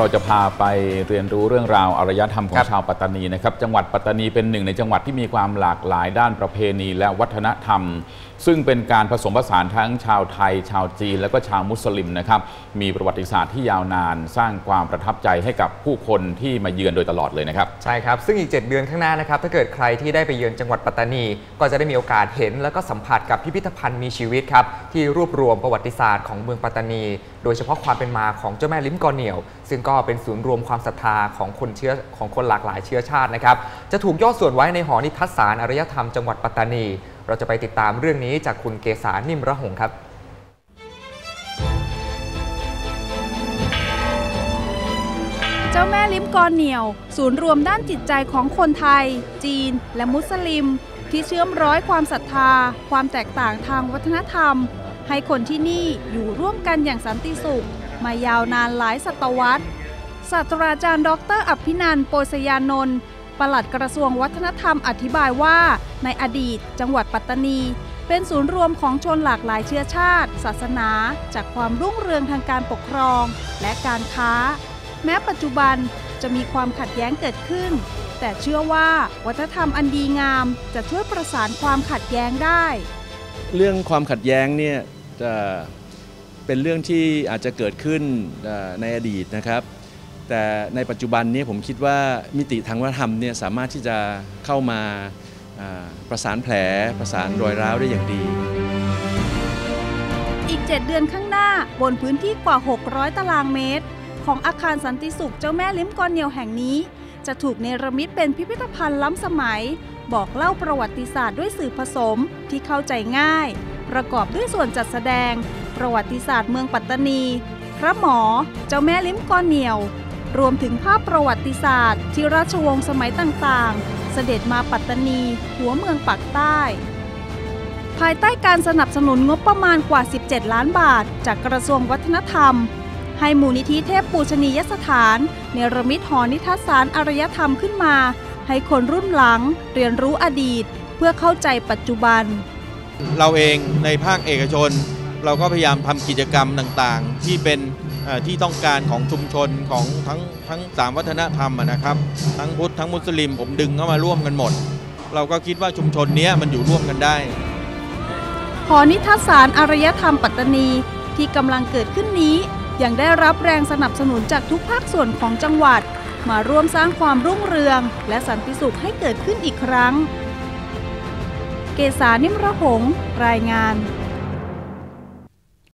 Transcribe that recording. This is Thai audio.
เราจะพาไปเรียนรู้เรื่องราวอารยธรรมขอครังบชาวปัตตานีนะครับ จังหวัดปัตตานีเป็นหนึ่งในจังหวัดที่มีความหลากหลายด้านประเพณีและวัฒนธรรม ซึ่งเป็นการผสมผสานทั้งชาวไทย ชาวจีน และก็ชาวมุสลิมนะครับ มีประวัติศาสตร์ที่ยาวนาน สร้างความประทับใจให้กับผู้คนที่มาเยือนโดยตลอดเลยนะครับ ใช่ครับ ซึ่งอีก 7 เดือนข้างหน้านะครับ ถ้าเกิดใครที่ได้ไปเยือนจังหวัดปัตตานี ก็จะได้มีโอกาสเห็น แล้วก็สัมผัสกับพิพิธภัณฑ์มีชีวิตครับที่รวบรวมประวัติศาสตร์ของเมืองปัตตานี โดยเฉพาะความเป็นมาของเจ้าแม่ลิ้มกอเหนียว ซึ่งก็็เป็นศูนย์รวมความศรัทธาของคนเชื้อของคนหลากหลายเชื้อชาตินะครับ จะถูกย่อส่วนไว้ในหอนิทรรศการอารยธรรมจังหวัดปัตตานี เราจะไปติดตามเรื่องนี้จากคุณเกษานิ่มระหงครับเจ้าแม่ลิ้มกอเหนียว ศูนย์รวมด้านจิตใจของคนไทย จีน และมุสลิม ที่เชื่อมร้อยความศรัทธา ความแตกต่างทางวัฒนธรรม ให้คนที่นี่อยู่ร่วมกันอย่างสันติสุข มายาวนานหลายศตวรรษ ศาสตราจารย์ ดร อภินันโปสยานนท์ปลัดกระทรวงวัฒนธรรมอธิบายว่า ในอดีต จังหวัดปัตตานี เป็นศูนย์รวมของชนหลากหลายเชื้อชาติ ศาสนา จากความรุ่งเรืองทางการปกครอง และการค้า แม้ปัจจุบันจะมีความขัดแย้งเกิดขึ้น แต่เชื่อว่าวัฒนธรรมอันดีงามจะช่วยประสานความขัดแย้งได้ เรื่องความขัดแย้งเนี่ยจะเป็นเรื่องที่อาจจะเกิดขึ้นในอดีตนะครับ แต่ในปัจจุบันนี้ผมคิดว่ามิติทางวัฒนธรรมเนี่ยสามารถที่จะเข้ามาประสานแผลประสานรอยร้าวได้อย่างดี อีก 7 เดือนข้างหน้าบนพื้นที่กว่า 600 ตารางเมตร ของอาคารสันติสุขเจ้าแม่ลิ้มกอนเหนียวแห่งนี้ จะถูกเนรมิตเป็นพิพิธภัณฑ์ล้ำสมัย บอกเล่าประวัติศาสตร์ด้วยสื่อผสมที่เข้าใจง่าย ประกอบด้วยส่วนจัดแสดง ประวัติศาสตร์เมืองปัตตานี พระหมอ เจ้าแม่ลิ้มกอนเหนียว รวมถึงภาพประวัติศาสตร์ ที่ราชวงศ์สมัยต่างๆ เสด็จมาปัตตานี หัวเมืองปากใต้ ภายใต้การสนับสนุนงบประมาณกว่า 17 ล้านบาท จากกระทรวงวัฒนธรรม ให้มูลนิธิเทพปูชนียสถานเนรมิตหอนิทรรศการอารยธรรมขึ้นมา ให้คนรุ่นหลังเรียนรู้อดีต เพื่อเข้าใจปัจจุบัน เราเองในภาคเอกชน เราก็พยายามทำกิจกรรมต่างๆ ที่เป็น ที่ต้องการของชุมชนของทั้งทั้งสามวัฒนธรรมนะครับ ทั้งพุทธทั้งมุสลิม ผมดึงเข้ามาร่วมกันหมด เราก็คิดว่าชุมชนนี้มันอยู่ร่วมกันได้ หอนิทรรศการอารยธรรมปัตตานีที่กำลังเกิดขึ้นนี้ยังได้รับแรงสนับสนุนจากทุกภาคส่วนของจังหวัด มาร่วมสร้างความรุ่งเรือง และสันติสุขให้เกิดขึ้นอีกครั้ง เกษานิมระหง รายงาน